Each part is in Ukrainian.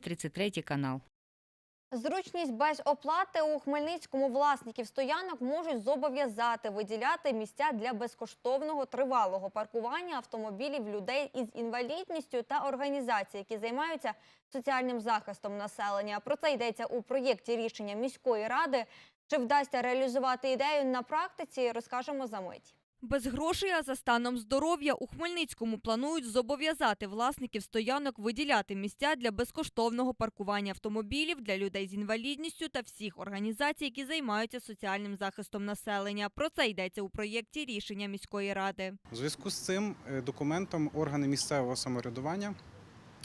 33 канал. Зручність без оплати у Хмельницькому власників стоянок можуть зобов'язати виділяти місця для безкоштовного тривалого паркування автомобілів людей із інвалідністю та організацій, які займаються соціальним захистом населення. Про це йдеться у проєкті рішення міської ради. Чи вдасться реалізувати ідею на практиці, розкажемо за мить. Без грошей, а за станом здоров'я у Хмельницькому планують зобов'язати власників стоянок виділяти місця для безкоштовного паркування автомобілів для людей з інвалідністю та всіх організацій, які займаються соціальним захистом населення. Про це йдеться у проєкті рішення міської ради. У зв'язку з цим е, документом органи місцевого самоврядування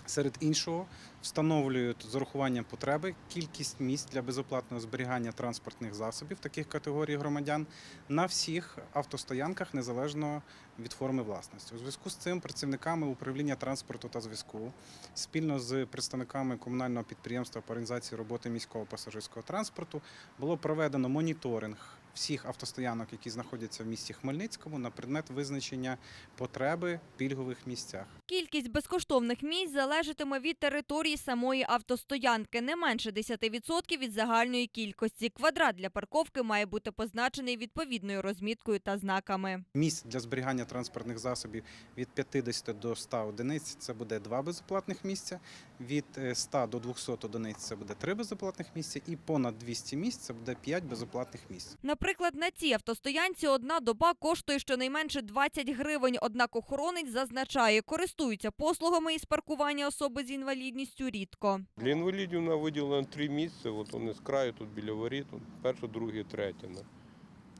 серед іншого встановлюють з урахуванням потреби кількість місць для безоплатного зберігання транспортних засобів таких категорій громадян на всіх автостоянках незалежно від форми власності. У зв'язку з цим працівниками управління транспорту та зв'язку спільно з представниками комунального підприємства по організації роботи міського пасажирського транспорту було проведено моніторинг всіх автостоянок, які знаходяться в місті Хмельницькому, на предмет визначення потреби в пільгових місцях. Кількість безкоштовних місць залежатиме від території самої автостоянки. Не менше 10% від загальної кількості. Квадрат для парковки має бути позначений відповідною розміткою та знаками. Місць для зберігання транспортних засобів від 50 до 100 одиниць це буде два безоплатних місця. Від е, 100 до 200 одиниць це буде три безоплатних місця, і понад 200 місць це буде 5 безоплатних місць. Наприклад, на цій автостоянці одна доба коштує щонайменше 20 гривень. Однак охоронець зазначає, користуються послугами із паркування особи з інвалідністю рідко. Для інвалідів на виділено три місця, от вони з краю тут біля воріт, тут перше, друге, третє.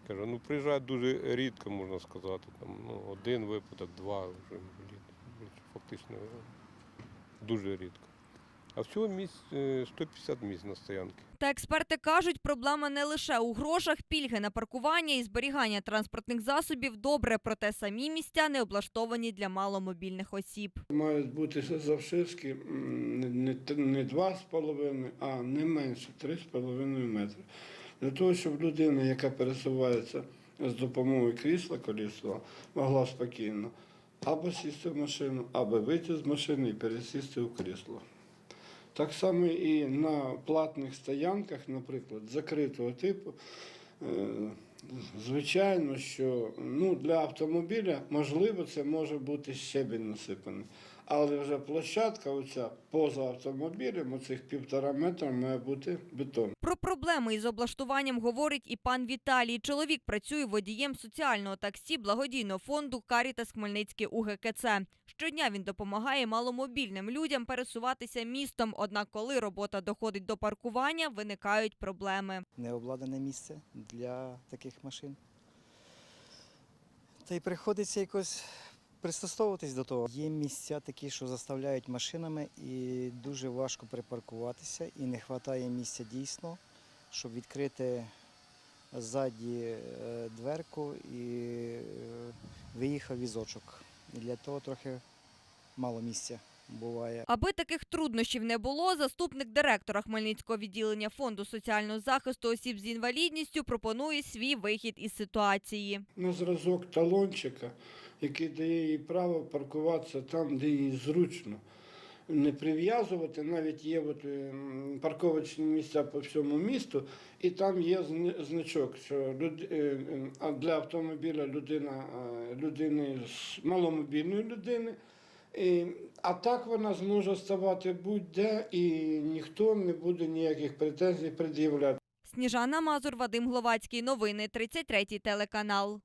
Кажу, ну приїжджають дуже рідко, можна сказати. Там, ну, один випадок, два вже. Фактично дуже рідко. А всього місць е, 150 місць на стоянки. Та експерти кажуть, проблема не лише у грошах. Пільги на паркування і зберігання транспортних засобів добре, проте самі місця не облаштовані для маломобільних осіб. Мають бути т- не 2,5, а не менше 3,5 метри. Для того, щоб людина, яка пересувається з допомогою крісла колісного, могла спокійно або сісти в машину, або вийти з машини і пересісти в крісло. Так само і на платних стоянках, наприклад, закритого типу, е, звичайно, що ну, для автомобіля можливо це може бути щебінь насипаний. Але вже площадка, оця поза автомобілем, оцих півтора метра має бути бетон. Про проблеми із облаштуванням говорить і пан Віталій. Чоловік працює водієм соціального таксі благодійного фонду Карітас Хмельницький УГКЦ. Щодня він допомагає маломобільним людям пересуватися містом. Однак, коли робота доходить до паркування, виникають проблеми. необладнане місце для таких машин. Та й приходиться якось пристосовуватись до того. Є місця такі, що заставляють машинами, і дуже важко припаркуватися, і не вистачає місця дійсно, щоб відкрити ззаді е, дверку і е, виїхав візочок. І для того трохи мало місця буває. Аби таких труднощів не було, заступник директора Хмельницького відділення фонду соціального захисту осіб з інвалідністю пропонує свій вихід із ситуації. На зразок талончика, який дає їй право паркуватися там, де їй зручно. Не прив'язувати, навіть є от, ем, парковочні місця по всьому місту, і там є значок, що люд- е, е, а для автомобіля людина, е, людини з маломобільної людини. І, а так вона зможе ставати будь-де, і ніхто не буде ніяких претензій пред'являти. Сніжана Мазур, Вадим Гловацький. Новини 33 телеканал.